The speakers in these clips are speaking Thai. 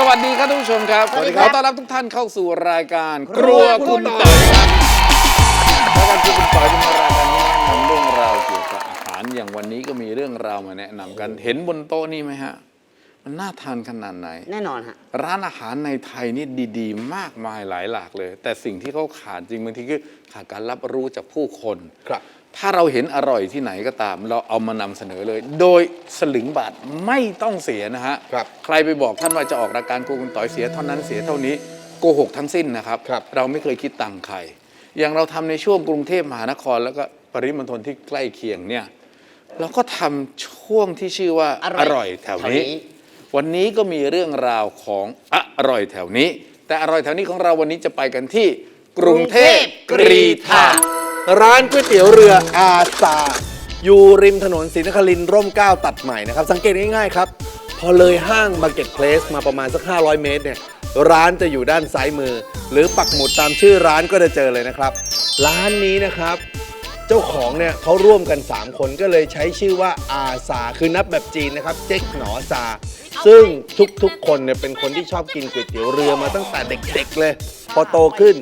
สวัสดีครับท่านผู้ชมครับสวัสดีคขรับอต้อนรับทุกท่านเข้าสู่รายการคครัรัววคุคุณณต่อยครับรายการครัวคุณต่อยเป็นรายการที่แนะนำเรื่องราวเกี่ยวกับอาหารอย่างวันนี้ก็มีเรื่องราวมาแนะนำกันเห็นบนโต๊ะนี่ไหมฮะ มันน่าทานขนาดไหน แน่นอนฮะ ร้านอาหารในไทยนี่ดี ๆ มากมายหลายหลากเลย แต่สิ่งที่เขาขาดจริงบางทีคือขาดการรับรู้จากผู้คน ครับ ถ้าเราเห็นอร่อยที่ไหนก็ตาม เราเอามานำเสนอเลย โดยสลึงบาทไม่ต้องเสียนะฮะครับใครไปบอกท่านว่าจะออกรายการกูคุณต่อยเสียเท่านั้นเสียเท่านี้โกหกทั้งสิ้นนะครับครับเราไม่เคยคิดตังค์ใคร อย่างเราทำในช่วงกรุงเทพมหานคร แล้วก็ปริมณฑลที่ใกล้เคียงเนี่ยเราก็ทำช่วงที่ชื่อว่าออร่ร่ออยยแถวนี้แถวนี้ วันนี้ก็มีเรื่องราวของอร่อยแถวนี้ แต่อร่อยแถวนี้ของเราวันนี้จะไปกันที่กรุงเทพกรีฑา ร้านก๋วยเตี๋ยวเรืออาซาอยู่ริมถนนศรีนครินทร์ร่มเกล้าตัดใหม่นะครับ สังเกตง่ายๆครับ พอเลยห้างมาร์เก็ตเพลสมาประมาณสัก 500 เมตรเนี่ยร้านจะอยู่ด้านซ้ายมือ หรือปักหมุดตามชื่อร้านก็จะเจอเลยนะครับ ร้านนี้นะครับ เจ้าของเนี่ยเขาร่วมกัน 3 คนก็เลยใช้ชื่อว่าอาซาคือนับแบบจีนนะครับ เจ๊กหนอซา ซึ่งทุกๆ คนเนี่ยเป็นคนที่ชอบกินก๋วยเตี๋ยวเรือมาตั้งแต่เด็กๆเลย พอโตขึ้น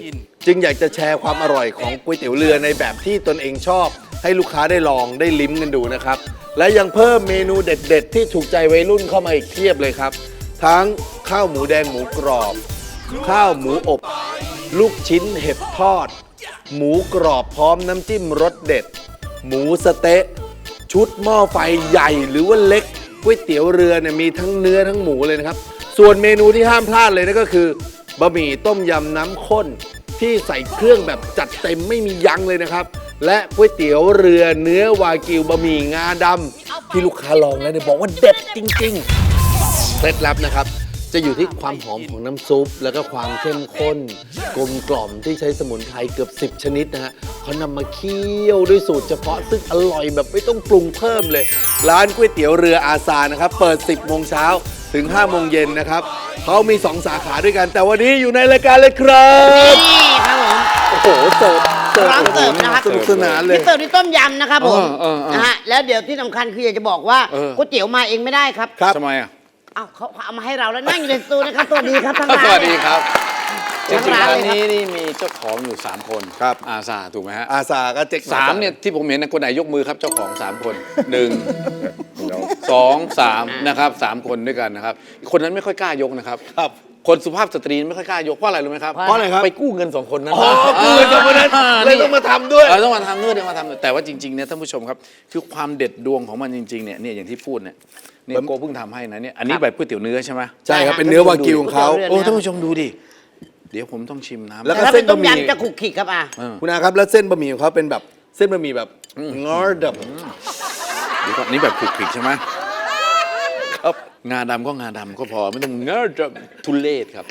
จึงอยากจะแชร์ความอร่อยของก๋วยเตี๋ยวเรือในแบบที่ตนเองชอบ ให้ลูกค้าได้ลองได้ลิ้มกันดูนะครับ และยังเพิ่มเมนูเด็ด ๆ ที่ถูกใจวัยรุ่นเข้ามาอีกเทียบเลยครับ ทั้งข้าวหมูแดงหมูกรอบ ข้าวหมูอบ ลูกชิ้นเห็บทอด หมูกรอบพร้อมน้ำจิ้มรสเด็ด หมูสะเต๊ะ ชุดหม้อไฟใหญ่หรือว่าเล็กก๋วยเตี๋ยวเรือเนี่ยมีทั้งเนื้อทั้งหมูเลยนะครับ ส่วนเมนูที่ห้ามพลาดเลยนั่นก็คือบะหมี่ต้มยำน้ำข้น ที่ใส่เครื่องแบบจัดเต็มไม่มียั้งเลยนะครับ และก๋วยเตี๋ยวเรือเนื้อวากิวบะหมี่งาดำที่ลูกค้าลองแล้วเนี่ยบอกว่าเด็ดจริงๆเคล็ดลับนะครับ จะอยู่ที่ความหอมของน้ำซุป แล้วก็ความเข้มข้น กลมกล่อมที่ใช้สมุนไพรเกือบ 10 ชนิดนะฮะเขานำมาเคี่ยวด้วยสูตรเฉพาะซึ่งอร่อยแบบไม่ต้องปรุงเพิ่มเลย ร้านก๋วยเตี๋ยวเรืออาซานะครับ เปิด 10โมงเช้าถึง5โมงเย็นนะครับเขามี 2 สาขาด้วยกัน แต่วันนี้อยู่ในรายการเลยครับ โอ้โหเสิร์ฟเสิร์ฟพร้อมเสิร์ฟนะครับ สนุกสนานเลย พี่เสิร์ฟที่ต้มยำนะครับผมเออเออเออนะฮะแล้วเดี๋ยวที่สำคัญคืออยากจะบอกว่าเออ ก๋วยเตี๋ยวมาเองไม่ได้ครับครับ ทำไมอะอ้าวเขาเอามาให้เราแล้วนั่งอยู่ในสตูนะครับสวัสดีครับทั้งร้าน สวัสดีครับจทั้ริงงๆร้านร้านเลยครับ นี้นี่มีเจ้าของอยู่ 3 คนครับ อาซาถูกไหมฮะอาซาก็เจ๊กสามเนี่ยที่ผมเห็นนะคนไหนยกมือครับเจ้าของสามคนหนึ่งสองสามนะครับสามคนด้วยกันนะครับ คนนั้นไม่ค่อยกล้ายกนะครับ ครับ คนสุภาพสตรีไม่ค่อยกล้ายกเพราะอะไรรู้ไหมครับเพราะอะไรครับ ไปกู้เงินสองคนนั้นอ๋อกู้เงินสองคนนั้นเลยต้องมาทำด้วยเออต้องมาทำเงื่อนต้องมาทำแต่ว่าจริงๆเนี่ยท่านผู้ชมครับ คือความเด็ดดวงของมันจริงๆเนี่ยเนี่ยอย่างที่พูดเนี่ยเนี่ยโกเพิ่งทำให้นะเนี่ยอันนี้แบบก๋วยเตี๋ยวเนื้อใช่ไหมใช่ครับเป็นเนื้อวากิวของเขา โอ้ท่านผู้ชมดูดิเดี๋ยวผมต้องชิมน้ำ แล้วแต่ก็ถ้าเส้เป็นนต้มบะหมี่ ยำจะขลุกขลิกครับอะเออคุณอาครับแล้วเส้นบะหมี่ของเขาเป็นแบบเส้นบะหมี่แบบงอร์ดับ เดี๋ยวก่อนนี่แบบคลุกคลิกใช่ไหมครับ งาดำก็งาดำก็พอไม่ต้องเงาดำทุเลศครับ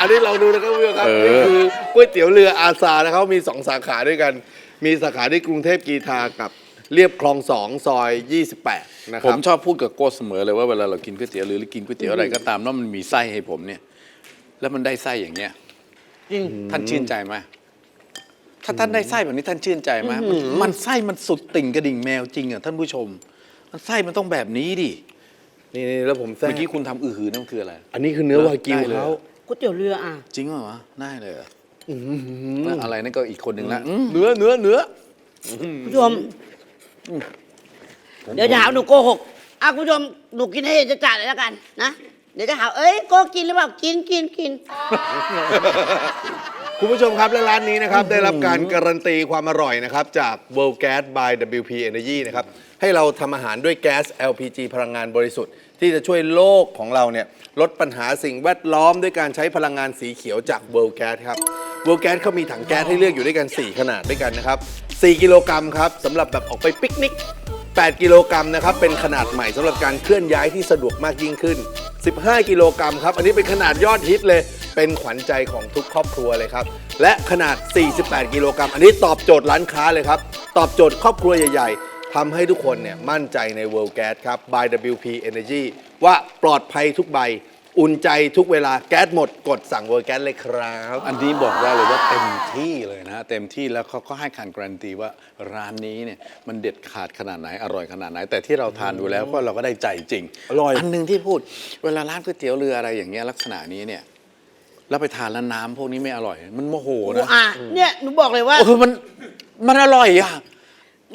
อันนี้เราดูนะครับคุณผู้ชมครับเออนี่คือก๋วยเตี๋ยวเรืออาซานะครับมี2สาขาด้วยกัน มีสาขาที่กรุงเทพกีทากับเรียบคลองสองซอย 28 นะคผรัมบชอบพูดกับโก้เสมอเลยว่าเวลาเรากินก๋วยเตี๋ยวหรือกินก๋วยเตี๋ยวอะไรก็ตามแล้วมันมีไส้ให้ผมเนี่ย แล้วมันได้ไส้อย่างเงี้ยจริงท่านชื่นใจไหมถ้าท่านได้ไส้แบบนี้ท่านชื่นใจไหมมันมันไส้มันสุดติ่งกระดิ่งแมวจริงอะท่านผู้ชม มันไส้มันต้องแบบนี้ดิ นี่นี่แล้วผมแซ่เมื่อกี้คุณทำอือหือนั่นมันคืออะไร อันนี้คือเนื้อวากิวได้เลย เขาก๋วยเตี๋ยวเรืออะ จริงเหรอวะได้เลยเหรอแล้วอะไรนั่นก็อีกคนหนึ่งละอืมเนื้อเนื้อเนื้อผู้ชม เดี๋ยวจะหาว่าหนูโกหกอะคุณผู้ชมหนูกินให้เห็นจะจัดเลยแล้วกันนะ เดี๋ยวจะหา เอ้ยโกกินหรือเปล่า กินกินกิน คุณผู้ชมครับและร้านนี้นะครับได้รับการการันตีความอร่อยนะครับจาก World Gas by WP Energy นะครับให้เราทำอาหารด้วยแก๊ส LPG พลังงานบริสุทธิ์ ที่จะช่วยโลกของเราเนี่ยลดปัญหาสิ่งแวดล้อมด้วยการใช้พลังงานสีเขียวจาก World Gas ครับ World Gas เขามีถังแก๊สให้เลือกอยู่ด้วยกัน 4 ขนาดด้วยกันนะครับ 4 กิโลกรัมครับสำหรับแบบออกไปปิกนิก 8 กิโลกรัมนะครับเป็นขนาดใหม่สำหรับการเคลื่อนย้ายที่สะดวกมากยิ่งขึ้น 15 กิโลกรัมครับ อันนี้เป็นขนาดยอดฮิตเลย เป็นขวัญใจของทุกครอบครัวเลยครับ และขนาด 48 กิโลกรัม อันนี้ตอบโจทย์ร้านค้าเลยครับ ตอบโจทย์ครอบครัวใหญ่ๆทำให้ทุกคนเนี่ยมั่นใจใน World Gas ครับ by WP Energy ว่าปลอดภัยทุกใบ อุ่นใจทุกเวลาแก๊สหมดกดสั่งเวอร์แก๊สเลยครับ อันนี้บอกได้เลยว่าเต็มที่เลยนะ เต็มที่แล้วเขาก็ให้การการันตีว่าร้านนี้เนี่ยมันเด็ดขาดขนาดไหนอร่อยขนาดไหน แต่ที่เราทานดูแล้วก็เราก็ได้ใจจริงอร่อย อันหนึ่งที่พูดเวลาร้านก๋วยเตี๋ยวเรืออะไรอย่างเงี้ยลักษณะนี้เนี่ย แล้วไปทานแล้วน้ำพวกนี้ไม่อร่อย มันโมโหโอ้นะอะเนี่ยหนูบอกเลยว่าโอ้คือมันมันอร่อยอะ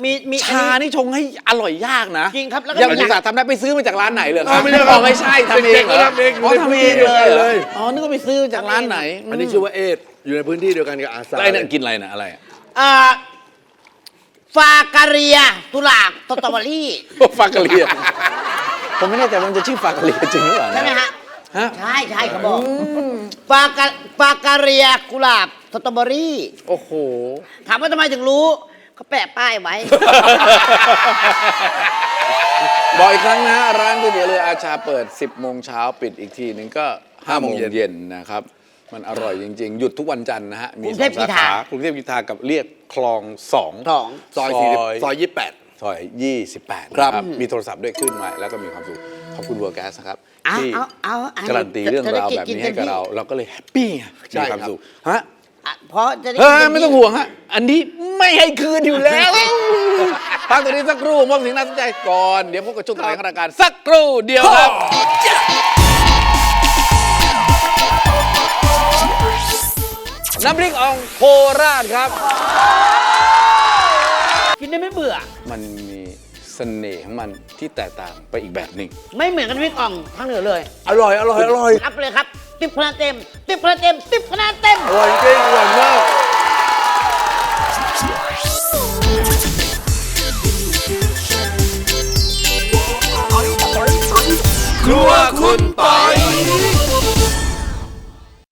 มีมีอันชานี้นี่ชงให้อร่อยยากนะจริงครับแล้วก็ยังมีอุตส่าห์ทำได้ไปซื้อมาจากร้านไหนเลยครัอ๋อไม่ใช่ครับอ๋อไม่ใช่ทำเองเด็กๆก็ทำเองอยู่อ๋อในทำพื้นเอที่งเดียวเลยกันเหรอเลยอ๋อนึกว่าไปซื้อจากร้านไหน อันนี้ชื่อว่าเอทอยู่ในพื้นที่เดียวกันกับอาซาแล้วไอ้นั่นกินอะไรนะอะไรอะอ่าฟาการียตุลาบสตรอเบอรี่ฟากาเลียผมไม่แน่ใจว่ามันจะชื่อฟากาเลียจริงหรือเปล่านะใช่ไหมฮะ ฮะ ใช่ใช่เขาบอกฟากาฟาการียกุหลาบสตรอเบอรี่ โอ้โห ถามว่าทำไมถึงรู้เขาแปะป้ายไว้ บอกอีกครั้งนะร้านก๋วยเตี๋ยวเรืออาชาเปิด 10 โมงเช้าปิดอีกทีหนึ่งก็5โมงเย็นนะครับ มันอร่อยจริง ๆ หยุดทุกวันจันทร์นะฮะ มีกรุงสเทอพงกีสาฬาขากรุงเทพกีฬากับเรียกคลองสองสอง ซอยสี่สิบซอยยี่สิบแปด ซอย 28 ครับนะมีโทรศัพท์ด้วยขึ้นมาแล้วก็มีความสุข ขอบคุณเวอร์แกสนะครับเอาที่เอาเอาเอาการันตีเรื่องราวแบบนี้ให้กับเรา เราก็เลยแฮปปี้ไงใช่มีความครับสุขฮะอะเพราะจะได้เฮ้ยกินไม่ต้องห่วงฮะอันนี้ไม่ให้คืนอยู่แล้วพักตัวนี้สักครู่มอบสิ่งน่าสนใจก่อนเดี๋ยวพบกับช่วงต่อไปของรายการสักครู่เดียวครับ น้ำพริกอ่องโคราชครับ กินได้ไม่เบื่อ มันมี เสน่ห์ของมันที่แตกต่างไปอีกแบบหนึ่งไม่เหมือนกันพริกอ่องทางเหนือเลย อร่อยอร่อยอร่อยรับเลยครับ ติบคะแนนเต็ม ติบคะแนนเต็ม ติบคะแนนเต็ม อร่อยจริงอร่อยมาก